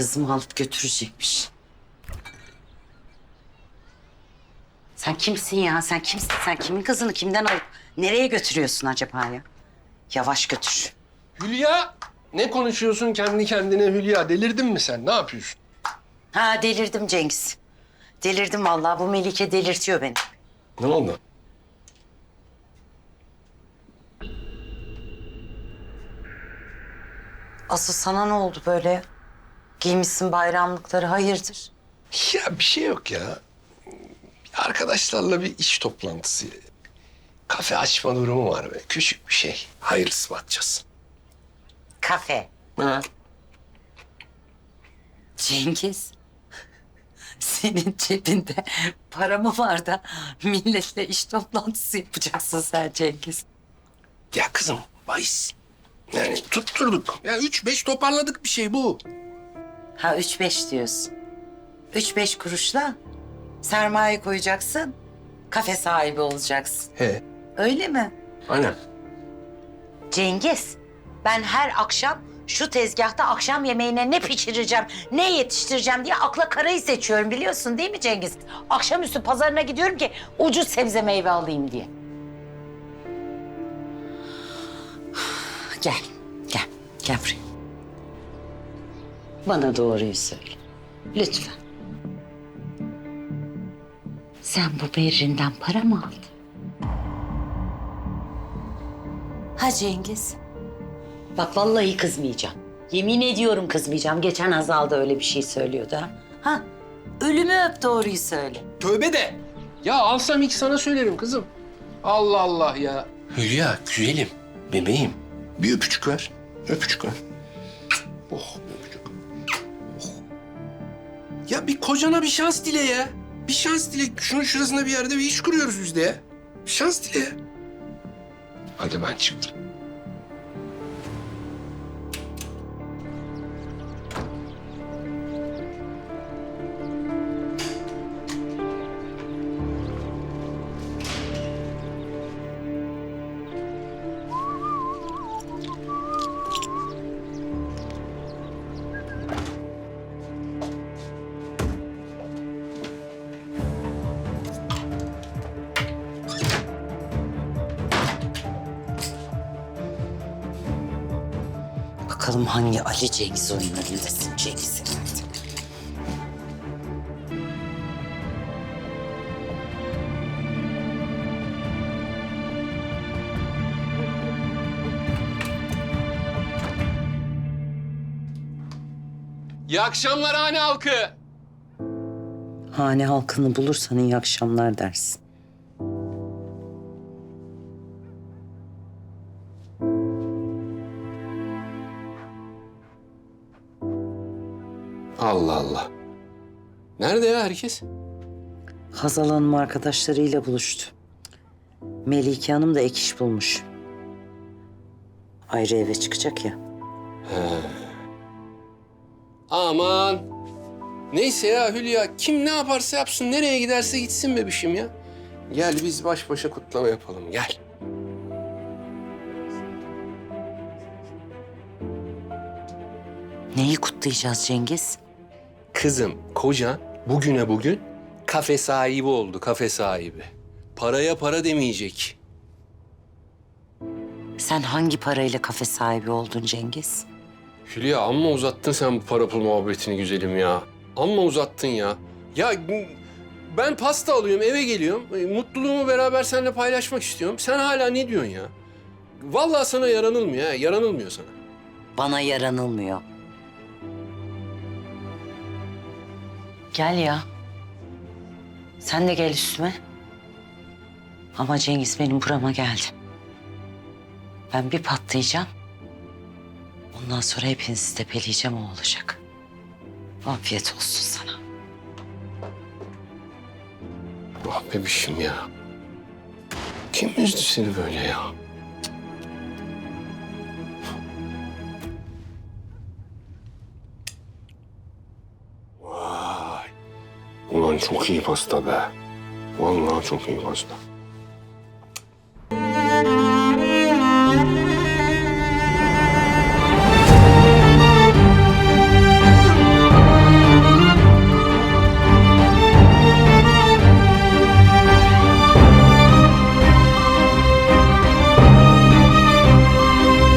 kızımı alıp götürecekmiş. Sen kimsin ya? Sen kimsin? Sen kimin kızını kimden alıp nereye götürüyorsun acaba ya? Yavaş götür. Hülya! Ne konuşuyorsun kendi kendine Hülya? Delirdin mi sen? Ne yapıyorsun? Ha delirdim Cengiz. Delirdim vallahi. Bu Melike delirtiyor beni. Ne oldu? Asıl sana ne oldu böyle? Giymişsin bayramlıkları hayırdır? Ya bir şey yok ya. Arkadaşlarla bir iş toplantısı. Kafe açma durumu var böyle. Küçük bir şey. Hayırlısı bakacağız. Kafe. Ha. Cengiz. Senin cebinde para mı var da milletle iş toplantısı yapacaksın sen Cengiz? Ya kızım bahis. Yani tutturduk. Ya üç beş toparladık bir şey bu. Ha üç beş diyorsun. Üç beş kuruşla sermaye koyacaksın. Kafe sahibi olacaksın. He. Öyle mi? Aynen. Cengiz, ben her akşam şu tezgahta akşam yemeğine ne pişireceğim, ne yetiştireceğim diye akla karayı seçiyorum biliyorsun değil mi Cengiz? Akşamüstü pazarına gidiyorum ki ucuz sebze meyve alayım diye. Gel, gel, gel buraya. Bana doğruyu söyle. Lütfen. Sen bu Berrin'den para mı aldın? Ha Cengiz? Bak vallahi kızmayacağım. Yemin ediyorum kızmayacağım. Geçen Hazal da öyle bir şey söylüyordu ha. Ha? Ölümü öp doğruyu söyle. Tövbe de. Ya alsam ilk sana söylerim kızım. Allah Allah ya. Hülya güzelim. Bebeğim. Bir öpücük ver. Öpücük ver. Oh. Oh. Ya bir kocana bir şans dile ya. Bir şans dile. Şunun şurasında bir yerde bir iş kuruyoruz biz de ya. Bir şans dile ya. Hadi ben çıktım. Bakalım hangi Ali Cengiz oyunlarındasın Cengiz Efendi. İyi akşamlar hane halkı. Hane halkını bulursan iyi akşamlar dersin. Allah Allah. Nerede ya herkes? Hazal Hanım arkadaşlarıyla buluştu. Melike Hanım da ek iş bulmuş. Ayrı eve çıkacak ya. Aman. Neyse ya Hülya kim ne yaparsa yapsın nereye giderse gitsin bebişim ya. Gel biz baş başa kutlama yapalım gel. Neyi kutlayacağız Cengiz? Kızım kocan bugüne bugün kafe sahibi oldu kafe sahibi. Paraya para demeyecek. Sen hangi parayla kafe sahibi oldun Cengiz? Hülya amma uzattın sen bu para pul muhabbetini güzelim ya. Amma uzattın ya. Ya ben pasta alıyorum eve geliyorum. E, Mutluluğumu beraber seninle paylaşmak istiyorum. Sen hala ne diyorsun ya? Vallahi sana yaranılmıyor ha. Yaranılmıyor sana. Bana yaranılmıyor. Gel ya. Sen de gel üstüme. Ama Cengiz benim burama geldi. Ben bir patlayacağım. Ondan sonra hepinizi tepeleyeceğim o olacak. Afiyet olsun sana. Ah bebişim ya. Kim üzdü seni böyle ya? Ulan çok iyi pasta be. Vallahi çok iyi pasta.